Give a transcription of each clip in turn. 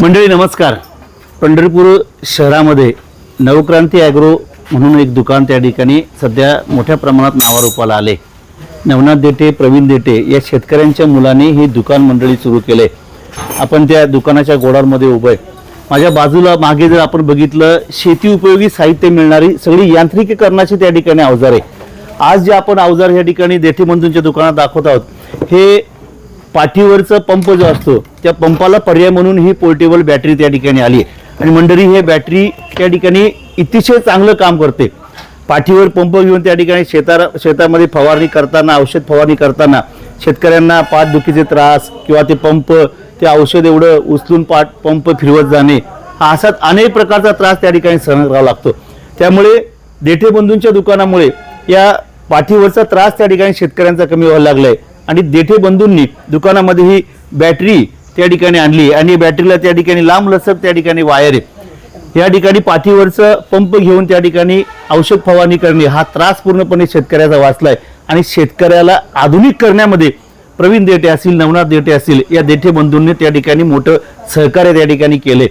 मंडळी नमस्कार. पंढरपूर शहरामध्ये नवक्रांती ॲग्रो म्हणून एक दुकान त्या ठिकाणी सध्या मोठ्या प्रमाणात नावारूपाला आले. नवनाथ देटे प्रवीण देटे या शेतकऱ्यांच्या मुलाने हे दुकान मंडळी सुरू केले. आपण त्या दुकानाच्या गोडांमध्ये उभं आहे. माझ्या बाजूला मागे जर आपण बघितलं शेती उपयोगी साहित्य मिळणारी सगळी यांत्रिकीकरणाची त्या ठिकाणी अवजार. आहे आज जे आपण अवजार या ठिकाणी देठे मंजूंच्या दुकानात दाखवत आहोत हे पाठीवरचा पंप जो असतो त्या पंपाला पर्याय म्हणून ही पोर्टेबल बॅटरी त्या ठिकाणी आली आहे. आणि मंडळी हे बॅटरी त्या ठिकाणी अतिशय चांगलं काम करते. पाठीवर पंप घेऊन त्या ठिकाणी शेता शेतामध्ये फवारणी करताना औषध फवारणी करताना शेतकऱ्यांना पाठदुखीचे त्रास किंवा ते पंप ते औषध एवढं उचलून पाठ पंप फिरवत जाणे हा असा अनेक प्रकारचा त्रास त्या ठिकाणी सहन करावा लागतो. त्यामुळे देठे बंधूंच्या दुकानामुळे या पाठीवरचा त्रास त्या ठिकाणी शेतकऱ्यांचा कमी व्हायला लागलाय. आणि देठे बंधूंनी दुकानामध्ये ही बॅटरी त्या ठिकाणी आणली आणि बॅटरीला त्या ठिकाणी लांब लचक त्या ठिकाणी वायर आहे. या ठिकाणी पाठीवरचं पंप घेऊन त्या ठिकाणी औषध फवारणी करणे हा त्रास पूर्णपणे शेतकऱ्याचा वाचलाय. आणि शेतकऱ्याला आधुनिक करण्यामध्ये प्रवीण देठे असतील नवनाथ देठे असतील या देठे बंधूंनी त्या ठिकाणी मोठं सहकार्य त्या ठिकाणी केले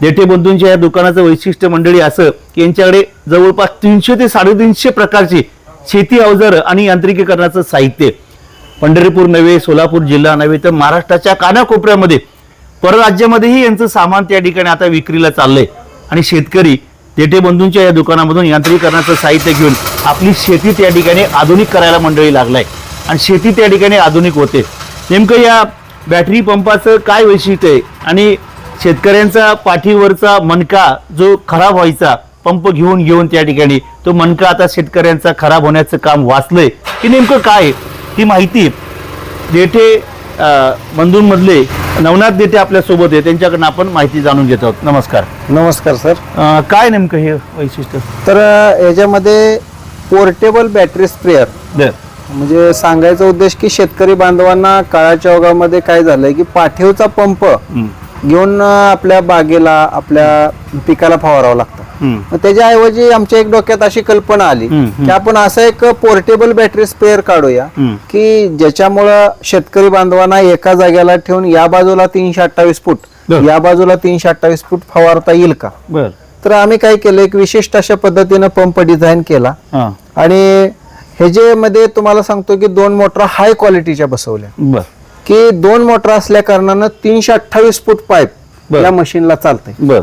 देठे बंधूंच्या या दुकानाचं वैशिष्ट्य मंडळी असं की यांच्याकडे जवळपास तीनशे ते साडेतीनशे प्रकारची शेती अवजारं आणि यांत्रिकीकरणाचं साहित्य आहे. पंढरपूर नव्हे सोलापूर जिल्हा नव्हे तर महाराष्ट्राच्या कानाकोपऱ्यामध्ये परराज्यामध्येही यांचं सामान त्या ठिकाणी आता विक्रीला चाललंय. आणि शेतकरी तेठे बंधूंच्या या दुकानामधून यांत्रिकरणाचं साहित्य घेऊन आपली शेती त्या ठिकाणी आधुनिक करायला मंडळी लागलाय. आणि शेती त्या ठिकाणी आधुनिक होते. नेमकं या बॅटरी पंपाचं काय वैशिष्ट्य आहे? आणि शेतकऱ्यांचा पाठीवरचा मणका जो खराब व्हायचा पंप घेऊन घेऊन त्या ठिकाणी तो मणका आता शेतकऱ्यांचा खराब होण्याचं काम वाचलंय. की नेमकं काय आहे? ही माहिती देठे बंधूंमधले नवनाथ देठे आपल्यासोबत आहे. त्यांच्याकडनं आपण माहिती जाणून घेत आहोत. नमस्कार. नमस्कार सर. काय नेमकं हे वैशिष्ट्य? तर याच्यामध्ये पोर्टेबल बॅटरी स्प्रेअर. म्हणजे सांगायचा उद्देश की शेतकरी बांधवांना काळाच्या ओघामध्ये काय झालंय की पाठीवचा पंप घेऊन आपल्या बागेला आपल्या पिकाला फवारावं लागतं. मग त्याच्याऐवजी आमच्या एक डोक्यात अशी कल्पना आली. की आपण असं एक पोर्टेबल बॅटरी स्प्रेअर काढूया. की ज्याच्यामुळं शेतकरी बांधवांना एका जागेला ठेवून या बाजूला तीनशे अठ्ठावीस फूट. या बाजूला तीनशे अठ्ठावीस फूट फवारता येईल का तर आम्ही काय केलं एक विशिष्ट अशा पद्धतीनं पंप डिझाईन केला आणि हे जे मध्ये तुम्हाला सांगतो की दोन मोटर हाय क्वालिटीच्या बसवल्या की दोन मोटर असल्या कारणानं तीनशे अठ्ठावीस फूट पाईप. या मशीनला चालतंय बर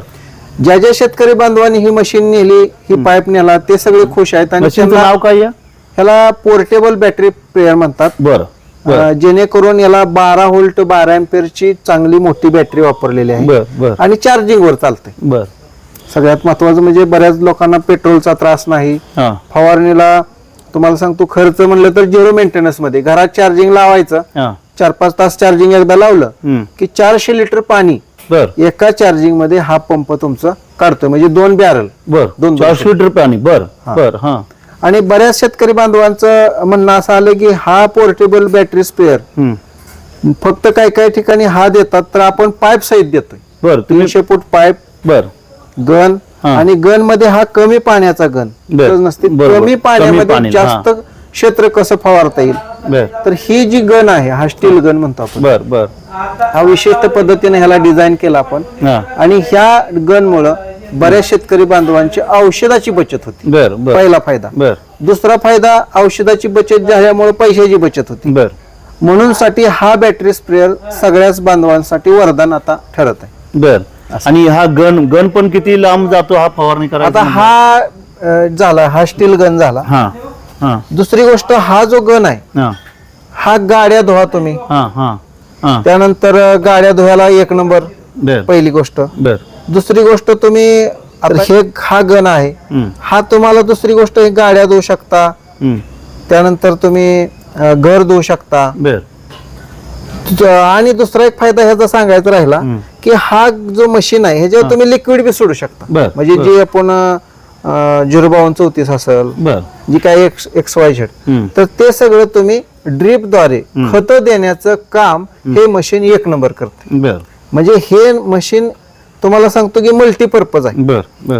ज्या ज्या शेतकरी बांधवांनी ही मशीन नेली ही पाईप नेला ते सगळे खुश आहेत आणि मशीनचं त्यांना नाव काय ह्याला पोर्टेबल बॅटरी प्लेअर म्हणतात. बर बर. अं, जेणेकरून याला बारा व्होल्ट बारा ची चांगली मोठी बॅटरी वापरलेली आहे. बर बर. आणि चार्जिंग वर चालते. बर. सगळ्यात महत्वाचं म्हणजे बऱ्याच लोकांना पेट्रोलचा त्रास नाही. हां. फवारणीला तुम्हाला सांगतो खर्च म्हणलं तर झिरो मेंटेनन्समध्ये. घरात चार्जिंग लावायचं. हां. चार पाच तास चार्जिंग एकदा लावलं हम्म, की चारशे लिटर पाणी बर. एका चार्जिंगमध्ये हा पंप तुमचं काढतोय. म्हणजे दोन बॅरल बर. दोन चारशे लिटर पाणी. बर. हां. बर हां. आणि बऱ्याच शेतकरी बांधवांचं म्हणणं असं आलं की हा पोर्टेबल बॅटरी स्पेअर हम्म. फक्त काय काय ठिकाणी हा देतात तर आपण पाईप सहित देतोय. बर तुम्ही तीनशे फूट पाईप बर. गन हा. आणि गनमध्ये हा कमी पाण्याचा गन बर. गरज नसते बरोबर. कमी कमी पाण्यामध्ये पाणी, जास्त क्षेत्र कसं फवारता येईल? बर. तर ही जी गन आहे हा स्टील गन म्हणतो आपण. बर बर. हा विशिष्ट पद्धतीने ह्याला डिझाईन केला आपण. हां. आणि ह्या गन मुळे बऱ्याच शेतकरी बांधवांची औषधाची बचत होती. बर बर. पहिला फायदा. बर. दुसरा फायदा औषधाची बचत झाल्यामुळे पैशाची बचत होती. बर. म्हणून साठी हा बॅटरी स्प्रेअर सगळ्याच बांधवांसाठी वरदान आता ठरत आहे. बर. आणि हा गन गन पण किती लांब जातो हा फवारणी करायचा? आता हा अं, झाला हा स्टील गन झाला. हा. हा. दुसरी गोष्ट हा जो गन आहे हा. हा गाड्या धुवा तुम्ही. हा हा हा. त्यानंतर गाड्या धुवायला एक नंबर बर. पहिली गोष्ट. बर. दुसरी गोष्ट तुम्ही आता हे हा गन आहे हम्म, हा तुम्हाला दुसरी गोष्ट हे गाड्या धुवू शकता. हम्म, त्यानंतर तुम्ही अं, घर धुवू शकता. बर. ज- आणि दुसरा एक फायदा ह्याचा सांगायचा राहिला हम्म. की हा जो मशीन आहे ह्याच्यावर तुम्ही लिक्विड बी सोडू शकता. बर, म्हणजे. जे आपण झिरो बावन चौतीस असेल जी काय एक्स एक्स वाय झेड तर ते सगळं तुम्ही ड्रीपद्वारे. खत देण्याचं काम हे मशीन एक नंबर करते. म्हणजे हे मशीन तुम्हाला सांगतो की मल्टीपर्पज आहे.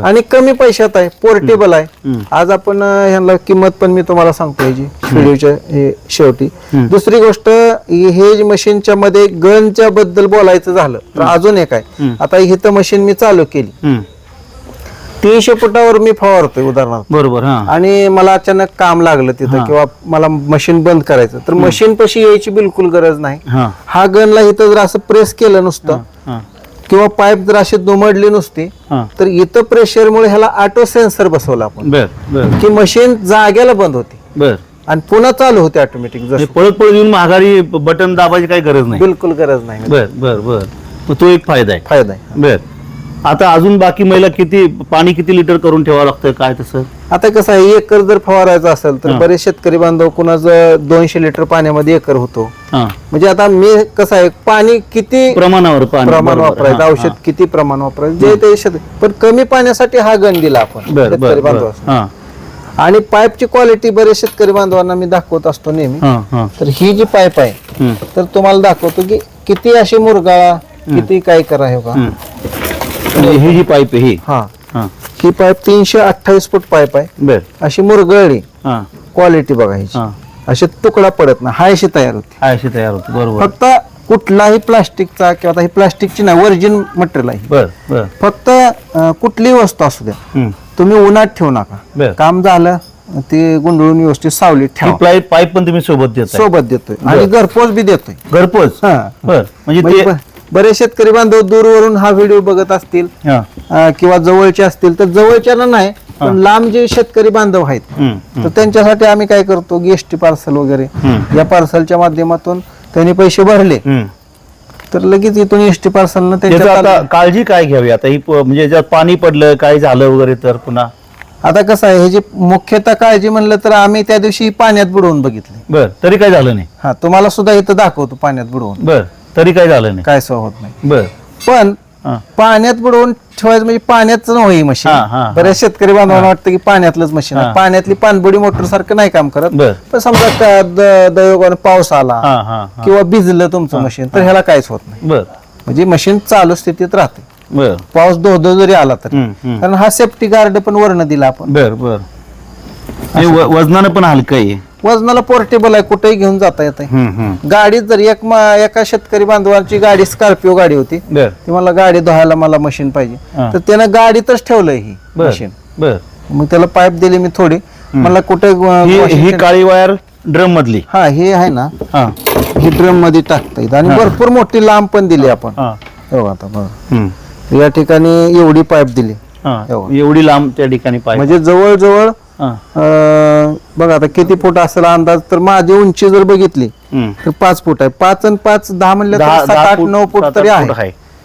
आणि कमी पैशात आहे पोर्टेबल आहे. आज आपण अं, ह्यांना किंमत पण मी तुम्हाला सांगतो ह्याची व्हिडिओच्या हे शेवटी. दुसरी गोष्ट हे मशीनच्या मध्ये गनच्या बद्दल बोलायचं झालं तर अजून एक आहे. आता इथं मशीन मी चालू केली. तीनशे फुटावर मी फवारतोय उदाहरणार्थ. बरोबर हा. आणि मला अचानक काम लागलं तिथं किंवा मला मशीन बंद करायचं. तर मशीन पशी यायची बिलकुल गरज नाही. हा. हा गनला इथं जर असं प्रेस केलं नुसतं हा किंवा पाईप जर अशी दुमडली नुसती हा. तर इथं प्रेशरमुळे ह्याला ऑटो सेन्सर बसवला आपण. बर बर. की मशीन जाग्याला बंद होती. बर. आणि पुन्हा चालू होते ऑटोमॅटिक म्हणजे जसं. पळत पळत येऊन महागारी बटन दाबायची काही गरज नाही. बिलकुल गरज नाही. बर बर बर. मग तो एक फायदा आहे. फायदा आहे. बर. आता अजून बाकी महिला किती पाणी किती लिटर करून ठेवावं लागतं काय तसं? आता कसं आहे एकर जर फवारायचा असेल तर बरेच शेतकरी बांधव कुणाचं दोनशे लिटर पाण्यामध्ये एकर होतो. हा. म्हणजे आता मी कसं आहे पाणी किती प्रमाणावर पाणी प्रमाण बरोबर. वापरायचं हा, औषध किती प्रमाण वापरायचं जे ते शेत पण कमी पाण्यासाठी हा गण दिला आपण बर बर शेतकरी बर. बांधवास हा. आणि पाईपची क्वालिटी बरेच शेतकरी बांधवांना मी दाखवत असतो नेहमी. हा हा. तर ही जी पाईप आहे हम्म, तर तुम्हाला दाखवतो की किती अशी मुरगाळा किती काय करा हे का हम्म. म्हणजे ही जी पाईप आहे ही. हा. हा. ही पाईप तीनशे अठ्ठावीस फूट पाईप आहे. बर. अशी मुरगळली हा. क्वालिटी बघा ह्याची. हा. असे तुकडा पडत ना हा अशी तयार होती. हा, अशी तयार होते बरोबर. फक्त कुठलाही प्लास्टिकचा किंवा आता ही प्लास्टिकची नाही व्हर्जिन मटेरियल आहे. बर बर. फक्त अं, कुठलीही वस्तू असू द्या हम्म. तुम्ही उन्हात ठेवू नका. बर. काम झालं ते गुंडळून व्यवस्थित सावलीत ही ठेवा पाईप पाईप पण तुम्ही सोबत देताय. सोबत देतोय. आणि घरपोच बी देतोय. घरपोच? हा. बर. म्हणजे म्हणजे ते बरेच शेतकरी बांधव दूरवरून हा व्हिडिओ बघत असतील हा. अं, किंवा जवळचे असतील तर जवळच्या नाही पण लांब जे शेतकरी बांधव आहेत हम्म, तर त्यांच्यासाठी आम्ही काय करतो एस पार्सल वगैरे हम्म. या पार्सलच्या माध्यमातून त्यांनी पैसे भरले. हम्म. तर लगेच इथून एस टी पार्सलनं त्याचं त्यांच्या आता काळजी काय घ्यावी? आता ही प- म्हणजे पाणी पडलं काय झालं वगैरे तर पुन्हा? आता कसं आहे ह्याची मुख्यतः काळजी म्हणलं तर आम्ही त्या दिवशी पाण्यात बुडवून बघितले. बर तरी काय झालं नाही? हा तुम्हाला सुद्धा इथं दाखवतो पाण्यात बुडवून. बर. तरी काय झालं नाही. काय सह होत नाही. बर. पण हा. पाण्यात बुडवून ठेवायचं म्हणजे पाण्याच नव्हे ही मशीन हा, हा, बऱ्याच शेतकरी बांधवांना वाटतं की पाण्यातलंच मशीन आहे. पाण्यातली पाणबुडी मोटर सारखं नाही काम करत. बर. पण समजा का द- पाऊस आला हा हा हा. किंवा भिजलं तुमचं मशीन तर ह्याला काहीच होत नाही. बर. म्हणजे मशीन चालू स्थितीत राहते. बर. पाऊस धो धो जरी आला तर. हम्म, हम्म. कारण हा सेफ्टी गार्ड पण वर्ण दिला आपण. बर बर. व- वजनानं पण हलकं आहे. वजनाला पोर्टेबल आहे कुठेही घेऊन जाता येते हम्म. गाडीत जर एक म- एका शेतकरी बांधवांची गाडी स्कॉर्पिओ गाडी होती बर. ती मला गाडी धुवायला मला मशीन पाहिजे. तर त्यानं गाडीतच ठेवलंय ही बर मशीन बर. मग त्याला पाईप दिली मी थोडी. मला कुठे ही ही काळी वायर ड्रम मधली. हा हे आहे ना. हा. ही ड्रममध्ये टाकता येत आणि भरपूर मोठी लांब पण दिली आपण. हा. हो आता बघा. हम्म. या ठिकाणी एवढी पाईप दिली. एवढी. लांब त्या ठिकाणी पाहिजे म्हणजे जवळजवळ अं, बघा आता किती फूट असेल अंदाज तर माझी उंची जर बघितली. तर पाच फूट आहे. पाच आणि पाच दहा म्हणलं तर सात आठ नऊ फूट तरी आहे.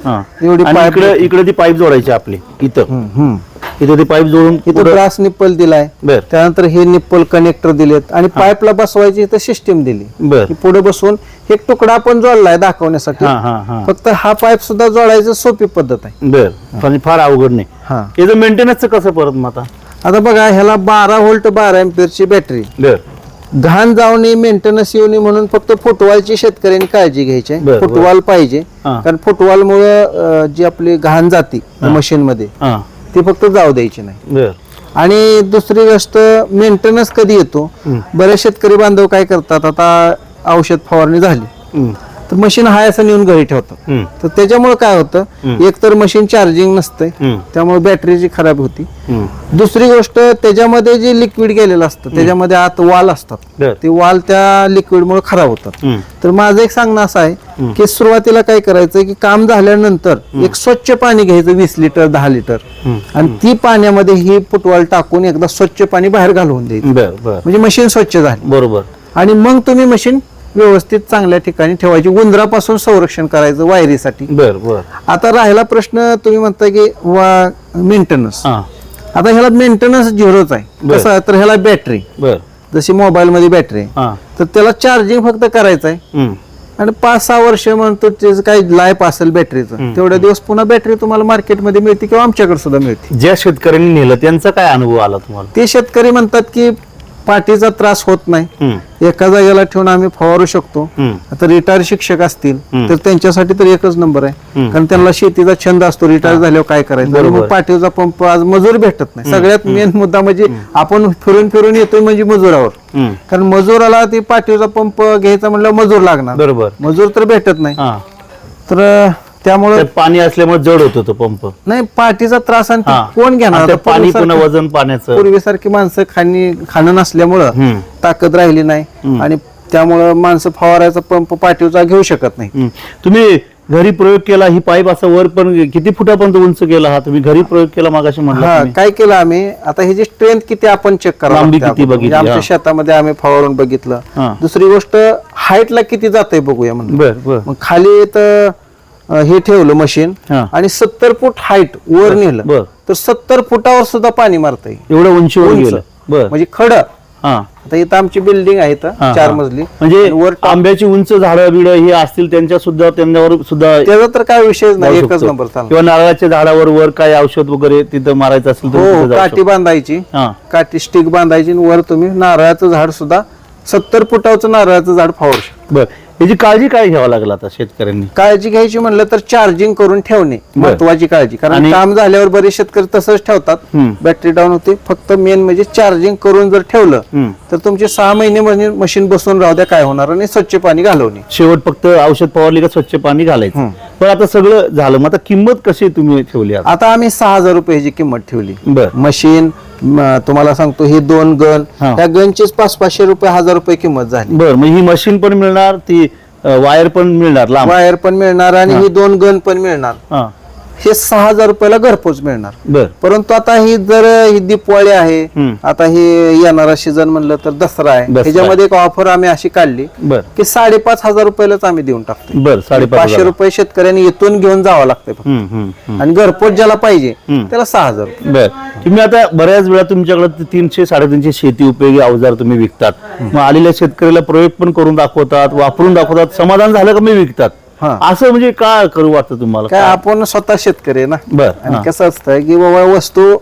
हा. एवढी पाईप इकडे इकडे ती पाईप जोडायची आपली इथं. हम्म, हम्म. इथं ती पाईप जोडून इथं पुढं- ब्रास निप्पल दिलाय. बर. त्यानंतर हे निप्पल कनेक्टर दिलेत. आणि पाईपला बसवायची इथं सिस्टीम दिली. बर. की पुढे बसून एक तुकडा आपण जोडलाय दाखवण्यासाठी. हा हा हा. फक्त हा पाईप सुद्धा जोडायचं सोपी पद्धत आहे. बर. म्हणजे फार अवघड नाही. हा. याचं मेंटेनन्सचं कसं परत मग आता? आता बघा ह्याला बारा व्होल्ट बारा एम्पियरची बॅटरी बर. घाण जाऊ नये मेंटेनन्स येऊ नये म्हणून फक्त फुटवालची शेतकऱ्यांनी काळजी घ्यायची आहे. बर, बर. फुटवाल पाहिजे. हा. कारण फुटवालमुळं जी आपली घाण जाती मशीन मध्ये हा. ती फक्त जाऊ द्यायची नाही बर आणि दुसरी गोष्ट मेंटेनन्स कधी येतो. बरेच शेतकरी बांधव काय करतात आता औषध फवारणी झाली. तर मशीन हाय असं नेऊन घरी ठेवतात. तर त्याच्यामुळे काय होतं हम्म. एक तर मशीन चार्जिंग हम्म. त्यामुळे बॅटरीची खराब होती. दुसरी गोष्ट त्याच्यामध्ये जे लिक्विड गेलेलं असतं त्याच्यामध्ये आत वाल असतात. ते वाल त्या लिक्विडमुळे खराब होतात. तर माझं एक सांगणं असं आहे की सुरुवातीला काय करायचं की काम झाल्यानंतर एक स्वच्छ पाणी घ्यायचं वीस लिटर दहा लिटर. आणि ती पाण्यामध्ये ही फुटवाल टाकून एकदा स्वच्छ पाणी बाहेर घालवून द्यायचं. म्हणजे मशीन स्वच्छ झाली. बरोबर. आणि मग तुम्ही मशीन व्यवस्थित चांगल्या ठिकाणी ठेवायची. उंदरापासून संरक्षण करायचं वायरीसाठी. बर बर. आता राहिला प्रश्न तुम्ही म्हणता की मेंटेनन्स हा. आता ह्याला मेंटेनन्स झिरोच आहे. बर. कसं आहे? तर ह्याला बॅटरी बर. जशी मोबाईल मध्ये बॅटरी आहे. हा. तर त्याला चार्जिंग फक्त करायचं आहे हम्म. आणि पाच सहा वर्ष म्हणतो त्याचं काही लाईफ असेल बॅटरीचं तेवढ्या दिवस पुन्हा बॅटरी तुम्हाला मार्केटमध्ये मिळते किंवा आमच्याकडे सुद्धा मिळते. ज्या शेतकऱ्यांनी नेलं त्यांचा काय अनुभव आला तुम्हाला? ते शेतकरी म्हणतात की पाठीचा त्रास होत नाही. एका जागेला ठेवून आम्ही फवारू शकतो. आता रिटायर शिक्षक असतील. तर त्यांच्यासाठी तर एकच नंबर आहे. कारण त्यांना शेतीचा छंद असतो रिटायर झाल्यावर काय करायचं. मग पाठीचा पंप आज मजूर भेटत नाही. सगळ्यात मेन मुद्दा म्हणजे आपण फिरून फिरून येतोय म्हणजे मजुरावर. कारण मजुराला ती पाठीचा पंप घ्यायचा म्हणलं मजूर लागणार. बरोबर. मजूर तर भेटत नाही. तर त्यामुळं पाणी असल्यामुळे जड होतो तो पंप. नाही पाठीचा त्रास आणि हा. कोण घेणार? आता पाणी पुन्हा वजन पाण्याचं. पूर्वीसारखी माणसं खाणी खाणं नसल्यामुळं हम्म, ताकद राहिली नाही. आणि त्यामुळं माणसं फवारायचा पंप पाठीवचा घेऊ शकत नाही. तुम्ही घरी प्रयोग केला ही पाईप असा वर पण किती फुटापर्यंत उंच केला हा? तुम्ही घरी प्रयोग केला मागाशी हा म्हणला काय केलं आम्ही? आता ह्याची स्ट्रेंथ किती आपण चेक करावं लांबी लागते किती अगोदर. बघितली, हा. आमच्या शेतामध्ये आम्ही फवारून बघितलं. हा. दुसरी गोष्ट हाईटला किती जाते बघूया म्हणून. बर बर. मग खाली तर अं, हे ठेवलं मशीन हा. आणि सत्तर फूट हाईट वर नेलं. बर. तर सत्तर फुटावर सुद्धा पाणी मारता येईल एवढं उंचीवर उंच. गेलं. बर. म्हणजे खड. हा. आता इथं आमची बिल्डिंग आहे इथं चार हा. मजली. म्हणजे आणि वर आंब्याची उंच झाडं बिड हे असतील त्यांच्या सुद्धा त्यांच्यावर सुद्धा त्याचा तर काय विषयच जाऊ नाही एकच शकतो. नंबर चालला किंवा नारळाच्या झाडावर वर काय औषध वगैरे तिथं मारायचं असेल तर हो तिथं जाऊ काठी शकतो. बांधायची. हा. काठी स्टिक बांधायची आणि वर तुम्ही नारळाचं झाड सुद्धा सत्तर फुटाचं नारळाचं झाड फावरू शकता. बर. याची काळजी काय घ्यावं लागेल आता शेतकऱ्यांनी? काळजी घ्यायची म्हणलं तर चार्जिंग करून ठेवणे. महत्वाची काळजी. कारण आणि- काम झाल्यावर बरेच शेतकरी तसंच ठेवतात. हम्म. बॅटरी डाऊन होते. फक्त मेन म्हणजे चार्जिंग करून जर ठेवलं. तर तुमचे सहा महिने म्हणजे मशीन बसून राहू द्या काय होणार? आणि स्वच्छ पाणी घालवणे. शेवट फक्त औषध फवारली का स्वच्छ पाणी घालायचं. पण आता सगळं झालं. मग आता किंमत कशी तुम्ही ठेवली आता? आता आम्ही सहा हजार रुपयाची किंमत ठेवली. बर. मशीन तुम्हाला सांगतो ही दोन गन हा. त्या गनचीच पाच पाचशे रुपये हजार रुपये किंमत झाली. बर मग ही मशीन पण मिळणार ती वायर पण मिळणार लांब. वायर पण मिळणार आणि ही. दोन गन पण मिळणार. हा. हे सहा हजार रुपयाला घरपोच मिळणार बर परंतु आता ही जर ही दिपवाळी आहे. आता हे येणारा सीझन म्हणलं तर दसरा आहे दसरा. ह्याच्यामध्ये एक ऑफर आम्ही अशी काढली बर की साडेपाच हजार रुपयालाच आम्ही देऊन टाकतो बर साडेपाच पाचशे हजार. रुपये शेतकऱ्यांनी इथून घेऊन जावं लागतंय फक्त. हम्म, हम्म, हम्म. आणि घरपोच ज्याला पाहिजे. त्याला सहा हजार रुपये बर तुम्ही आता बऱ्याच वेळा तुमच्याकडे तीनशे साडेतीनशे शेती उपयोगी अवजार तुम्ही विकतात मग आलेल्या शेतकऱ्याला प्रयोग पण करून दाखवतात वापरून दाखवतात समाधान झालं का मी विकतात हा. असं म्हणजे काय करू वाटतं तुम्हाला काय आपण स्वतः शेतकरी आहे ना बर आणि हा. कसं असतं की बाबा वस्तू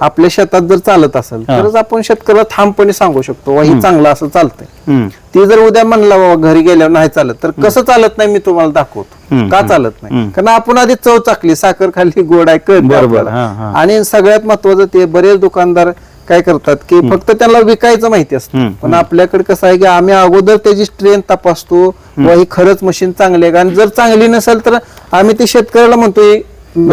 आपल्या शेतात जर चालत असेल हा. तरच आपण शेतकऱ्याला ठामपणे सांगू शकतो "वा, ही चांगलं असं चालतंय हम्म. ती जर उद्या म्हणला बाबा घरी गेल्यावर नाही चालत तर कसं चालत नाही मी तुम्हाला दाखवतो हम्म, का चालत नाही हम्म. कारण आपण आधी चव चाकली साखर खाल्ली गोड आहे कळतं बरोबर, आपल्याला. हा, हा. आणि सगळ्यात महत्वाचं ते बरेच दुकानदार काय करतात की फक्त त्यांना विकायचं माहिती असतं. पण आपल्याकडे कसं आहे की आम्ही अगोदर त्याची स्ट्रेंथ तपासतो व ही खरंच मशीन चांगली आहे. का आणि जर चांगली नसेल तर आम्ही ते शेतकऱ्याला म्हणतोय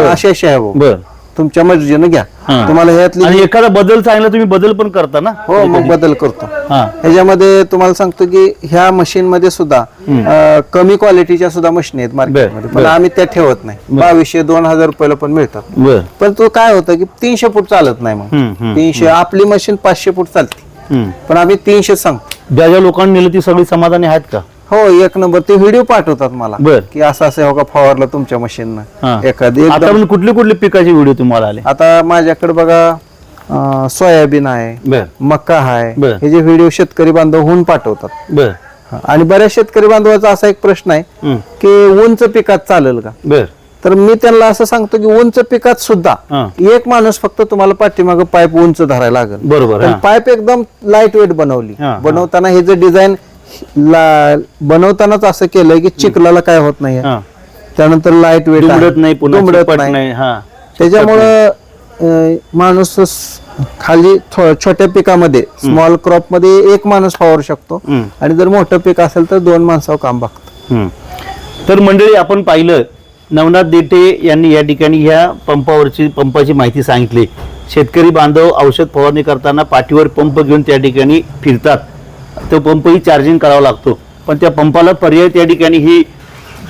अशी अशी आहे. बर. तुमच्या मर्जीनं घ्या. हा. तुम्हाला ह्यातली आणि एखादा बदल सांगितला तुम्ही बदल पण करता ना? हो मग बदल करतो. हा. ह्याच्यामध्ये तुम्हाला सांगतो की ह्या मशीन मध्ये सुद्धा अं, कमी क्वालिटीच्या सुद्धा मशीन आहेत मार्केटमध्ये बर, पण. आम्ही त्या ठेवत नाही. बावीसशे दोन हजार रुपयाला पण मिळतात. बर. पण तो काय होतं की तीनशे फूट चालत नाही मग. हम्म, हम्म, तीनशे आपली मशीन पाचशे फूट चालते. हम्म. पण आम्ही तीनशे सांगतो. ज्या ज्या लोकांनी नेलं ती सगळी समाधानी आहेत का? हो एक नंबर ते व्हिडिओ पाठवतात मला बर. की असं असं हो का फवारलं तुमच्या. मशीननं एखादी एकदम कुठले कुठले पिकाचे व्हिडिओ तुम्हाला आले आता माझ्याकडे बघा अं, सोयाबीन आहे बर मका आहे बर. हे जे व्हिडिओ शेतकरी बांधव होऊन पाठवतात बर आणि बऱ्याच शेतकरी बांधवाचा असा एक प्रश्न आहे. की उंच पिकात चालेल का बर तर मी त्यांना असं सांगतो की उंच पिकात सुद्धा हा. एक माणूस फक्त तुम्हाला पाठीमाग पाईप उंच धरायला लागेल बरोबर हा. पाईप एकदम लाइट वेट बनवली हा, हा. बनवताना हे जे डिझाईन बनवतानाच असं केलंय की चिखलाला काय होत नाही हा. त्यानंतर लाइट वेट दुमडत नाही पुन्हा दुमडत चिपट नाही. नाही हा. त्याच्यामुळं अं, माणूस स- खाली थो- छोट्या पिकामध्ये स्मॉल क्रॉपमध्ये एक माणूस फवारू शकतो. हम्म. आणि जर मोठं पीक असेल तर दोन माणसावर काम बघतो हम्म. तर मंडळी आपण पाहिलं नवनाथ देठे यांनी या ठिकाणी ह्या पंपावरची पंपाची माहिती सांगितली. शेतकरी बांधव औषध फवारणी करताना पाठीवर पंप घेऊन त्या ठिकाणी फिरतात. तो पंपही चार्जिंग करावा लागतो. पण त्या पंपाला पर्याय त्या ठिकाणी ही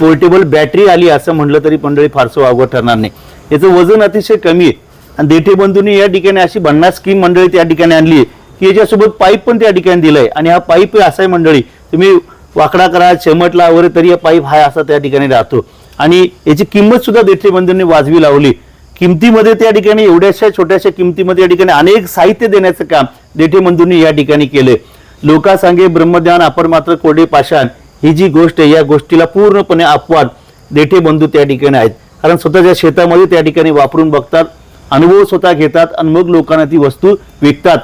पोर्टेबल बॅटरी आली असं म्हटलं तरी मंडळी फारसं वावगं ठरणार नाही. याचं वजन अतिशय कमी आहे. आणि देठे बंधूंनी या ठिकाणी अशी भन्नाट स्कीम मंडळी त्या ठिकाणी आणली आहे की याच्यासोबत पाईप पण त्या ठिकाणी दिलाय. आणि हा पाईप असा आहे मंडळी तुम्ही वाकडा करा चमटला वगैरे तरी हा पाईप हा असा त्या ठिकाणी राहतो. आणि याची किंमत सुद्धा देठे बंधूंनी वाजवी लावली. किमतीमध्ये त्या ठिकाणी एवढ्याशा छोट्याशा किमतीमध्ये या ठिकाणी अनेक साहित्य देण्याचं काम देठे बंधूंनी या ठिकाणी केलंय. लोका सांगे ब्रह्मज्ञान आपण मात्र कोडे पाषाण ही जी गोष्ट आहे या गोष्टीला पूर्णपणे अपवाद देठे बंधू त्या ठिकाणी आहेत. कारण स्वतःच्या शेतामध्ये त्या ठिकाणी वापरून बघतात अनुभव स्वतः घेतात आणि मग लोकांना ती वस्तू विकतात.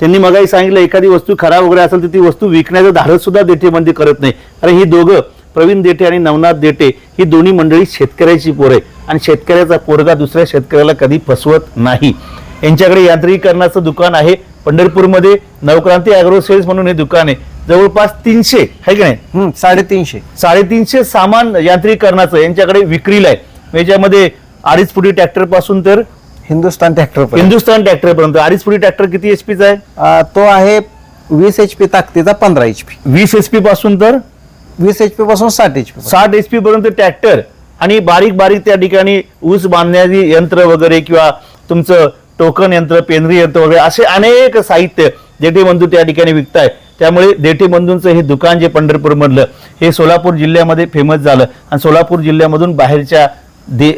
त्यांनी मगाही सांगितलं एखादी वस्तू खराब वगैरे असेल तर ती वस्तू विकण्याचं धाडससुद्धा देठेबंदी देठेमध्ये करत नाही. कारण ही दोघं प्रवीण देठे आणि नवनाथ देठे ही दोन्ही मंडळी शेतकऱ्याची पोर आहे आणि शेतकऱ्याचा पोरगा दुसऱ्या शेतकऱ्याला कधी फसवत नाही. यांच्याकडे यांत्रिकीकरणाचं दुकान आहे. पंढरपूरमध्ये नवक्रांती अॅग्रो सेल्स म्हणून हे दुकान आहे. जवळपास तीनशे आहे की नाही? साडेतीनशे. साडेतीनशे सामान यांत्रिकीकरणाचं यांच्याकडे विक्रीला आहे. याच्यामध्ये अडीच फुटी ट्रॅक्टरपासून तर हिंदुस्तान ट्रॅक्टर हिंदुस्तान ट्रॅक्टर पर्यंत. अडीच फुटी ट्रॅक्टर किती एचपीचा आहे? तो आहे वीस एच पी ताकदीचा पंधरा एच पी वीस एचपी पासून तर वीस एच पी पासून साठ एच पी साठ एचपी पर्यंत ट्रॅक्टर आणि बारीक बारीक त्या ठिकाणी ऊस बांधण्याची यंत्र वगैरे किंवा तुमचं टोकन यंत्र पेनरी यंत्र वगैरे असे अनेक साहित्य देठे बंधू त्या ठिकाणी विकताय. त्यामुळे देठे बंधूंचं हे दुकान जे पंढरपूर मधलं हे सोलापूर जिल्ह्यामध्ये फेमस झालं. आणि सोलापूर जिल्ह्यामधून बाहेरच्या दे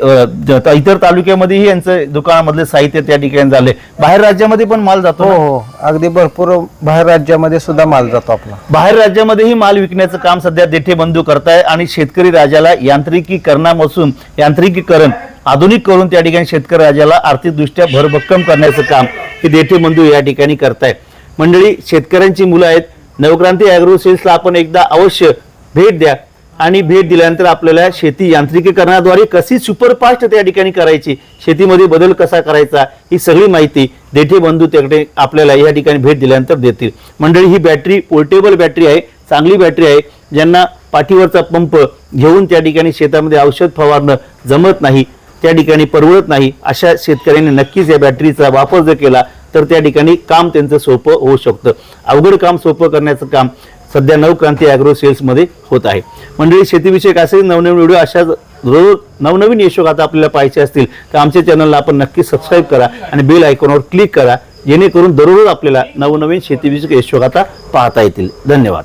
इतर तालुक्यामध्येही यांचं दुकानामधले साहित्य त्या ठिकाणी झाले बाहेर राज्यामध्ये पण माल जातो हो? हो. अगदी भरपूर बाहेर राज्यामध्ये सुद्धा माल जातो आपला. बाहेर राज्यामध्येही माल विकण्याचं काम सध्या देठे बंधू करताय आणि शेतकरी राजाला यांत्रिकीकरणापासून यांत्रिकीकरण आधुनिक करून त्या ठिकाणी शेतकरी राजाला आर्थिकदृष्ट्या भरभक्कम करण्याचं काम हे देठे बंधू या ठिकाणी करताय मंडळी शेतकऱ्यांची मुलं आहेत. नवक्रांती अॅग्रो सेल्सला आपण एकदा अवश्य भेट द्या. आणि भेट दिल्यानंतर आपल्याला शेती यांत्रिकीकरणाद्वारे कशी सुपरफास्ट त्या ठिकाणी करायची शेतीमध्ये बदल कसा करायचा ही सगळी माहिती देठे बंधू त्याकडे आपल्याला या ठिकाणी भेट दिल्यानंतर देतील. मंडळी ही बॅटरी पोर्टेबल बॅटरी आहे चांगली बॅटरी आहे. ज्यांना पाठीवरचा पंप घेऊन त्या ठिकाणी शेतामध्ये औषध फवारणं जमत नाही त्या ठिकाणी परवडत नाही अशा शेतकऱ्यांनी नक्कीच या बॅटरीचा वापर जर केला तर त्या ठिकाणी काम त्यांचं सोपं होऊ शकतं. अवघड काम सोपं करण्याचं काम सध्या नवक्रांती अॅग्रो सेल्समध्ये होत आहे. मंडळी शेतीविषयक असे नवनवीन व्हिडिओ अशा रोज नवनवीन यशोक आता आपल्याला पाहायचे असतील तर आमच्या चॅनलला आपण नक्की सबस्क्राईब करा आणि बेल आयकॉनवर क्लिक करा जेणेकरून दररोज आपल्याला नवनवीन शेतीविषयक यशोगाथा पाहता येतील. धन्यवाद.